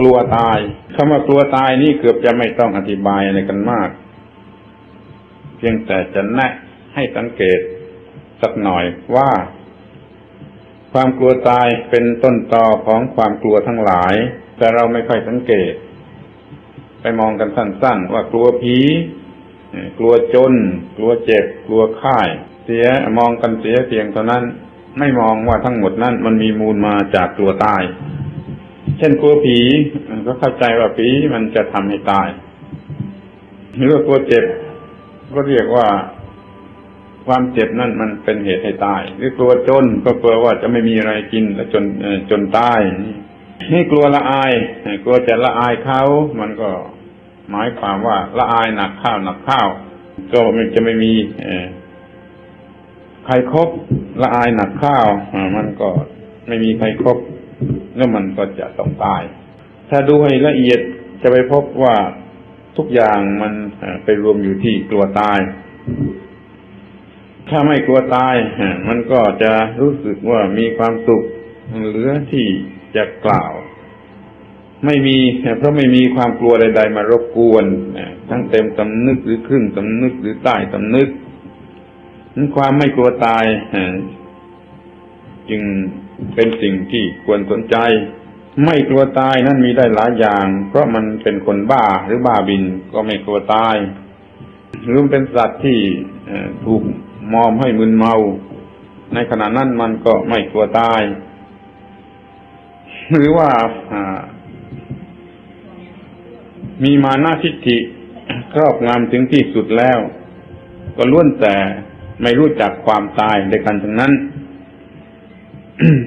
กลัวตายคำว่ากลัวตายนี่เกือบจะไม่ต้องอธิบายอะไรกันมาก เพียงแต่จะแนะให้สังเกตสักหน่อยว่า ความกลัวตายเป็นต้นตอของความกลัวทั้งหลาย แต่เราไม่ค่อยสังเกต ไปมองกันสั้นๆ ว่ากลัวผีกลัวจน กลัวเจ็บ กลัวค่าย เสียมองกันเสียเพียงเท่านั้น ไม่มองว่าทั้งหมดนั้นมันมีมูลมาจากกลัวตาย เช่นกลัวผีก็เข้าใจว่าผีมันจะทำให้ตาย หรือว่ากลัวเจ็บ ก็เรียกว่าความเจ็บนั่นมันเป็นเหตุให้ตาย หรือกลัวจนก็กลัวว่าจะไม่มีอะไรกินแล้วจนจนตายนี่กลัวละอายกลัวจะละอายเขามันก็หมายความว่าละอายหนักข้าวหนักข้าว ก็มันจะไม่มีใครครบละอายหนักข้าวมันก็ไม่มีใครครบ แล้วมันก็จะต้องตาย ถ้าดูให้ละเอียดจะไปพบว่าทุกอย่างมันไปรวมอยู่ที่กลัวตาย ถ้าไม่กลัวตายมันก็จะรู้สึกว่ามีความสุขเหลือที่จะกล่าว ไม่มีเพราะไม่มีความกลัวใด ๆ มารบกวนทั้งเต็มสำนึกหรือครึ่งสำนึกหรือใต้สำนึกนั้นความไม่กลัวตาย จึงเป็นสิ่งที่ควรสนใจ ไม่กลัวตายนั้นมีได้หลายอย่าง เพราะมันเป็นคนบ้าหรือบ้าบินก็ไม่กลัวตาย หรือเป็นสัตว์ที่ถูกมอมให้มึนเมา ในขณะนั้นมันก็ไม่กลัวตาย หรือว่ามีมานาทิฏฐิครอบงำถึงที่สุดแล้ว ก็ล้วนแต่ไม่รู้จักความตายในกันทั้งนั้น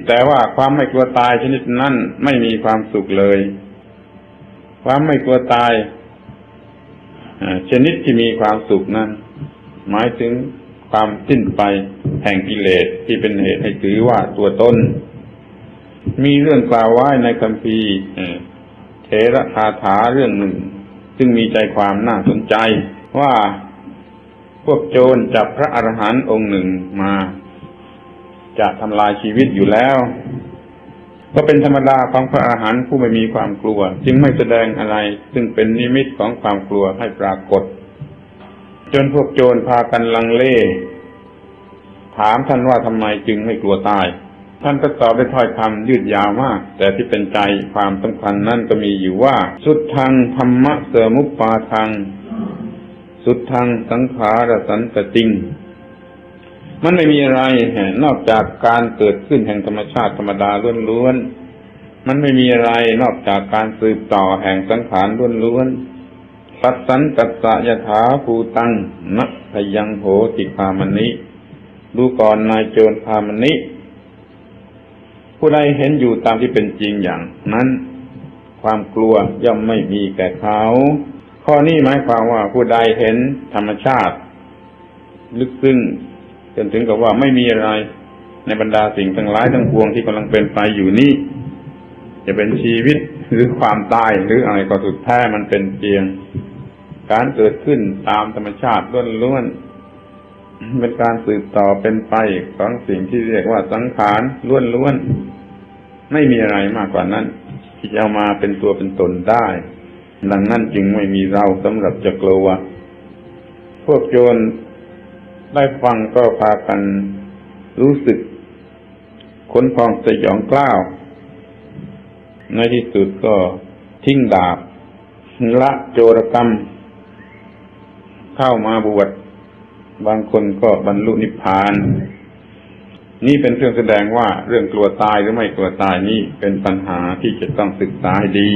แต่ว่าความไม่กลัวตายชนิดนั้นไม่มีความสุขเลย ความไม่กลัวตายชนิดที่มีความสุขนั้น หมายถึงความสิ้นไปแห่งกิเลสที่เป็นเหตุให้ถือว่าตัวตนมีเรื่องกล่าวไว้ในคัมภีร์เอ่อเทระคาถาเรื่องหนึ่ง ซึ่งมีใจความน่าสนใจว่าพวกโจรจับพระอรหันต์องค์หนึ่งมา จะทำลายชีวิตอยู่แล้ว ก็เป็นธรรมดาของพระอรหันต์ผู้ไม่มีความกลัว จึงไม่แสดงอะไร ซึ่งเป็นนิมิตของความกลัวให้ปรากฏ จนพวกโจรพากันลังเล ถามท่านว่าทำไมจึงไม่กลัวตาย ท่านก็ตอบด้วยถ้อยคำยืดยาวมาก แต่ที่เป็นใจความสำคัญนั่นก็มีอยู่ว่า สุดทางธรรมะเสมุปปาทางสุดทางสังขารสันตติง มันไม่มีอะไรนอกจากการเกิดขึ้นแห่งธรรมชาติธรรมดาล้วนๆ มันไม่มีอะไรนอกจากการสืบต่อแห่งสังขารล้วนๆ สัตสันตัสสะยถาภูตังนัพยังโหติคามนิดูก่อนนายโจรคามนิผู้ใดเห็นอยู่ตามที่เป็นจริงอย่างนั้น ความกลัวย่อมไม่มีแก่เขา ข้อนี้หมายความว่าผู้ใดเห็นธรรมชาติ ลึกซึ้ง จนถึงกับว่าไม่มีอะไร ในบรรดาสิ่งทั้งหลายทั้งปวงที่กำลังเป็นไปอยู่นี้จะเป็นชีวิตหรือความตายหรืออะไรก็สุดแท้มันเป็นเพียง การเกิดขึ้นตามธรรมชาติล้วนๆเป็นการสืบต่อเป็นไปของสิ่งที่เรียกว่าสังขารล้วนๆไม่มีอะไรมากกว่านั้น ที่จะเอามาเป็นตัวเป็นตนได้ ดังนั้นจึงไม่มีเราสำหรับจะกลัวพวกโจร ได้ฟังก็พากันรู้สึกขนพองสยองกล้าว ในที่สุดก็ทิ้งดาบ ละโจรกรรม เข้ามาบวชบางคนก็บรรลุนิพพาน นี่เป็นเครื่องแสดงว่าเรื่องกลัวตายหรือไม่กลัวตายนี่เป็นปัญหาที่จะต้องศึกษาให้ดี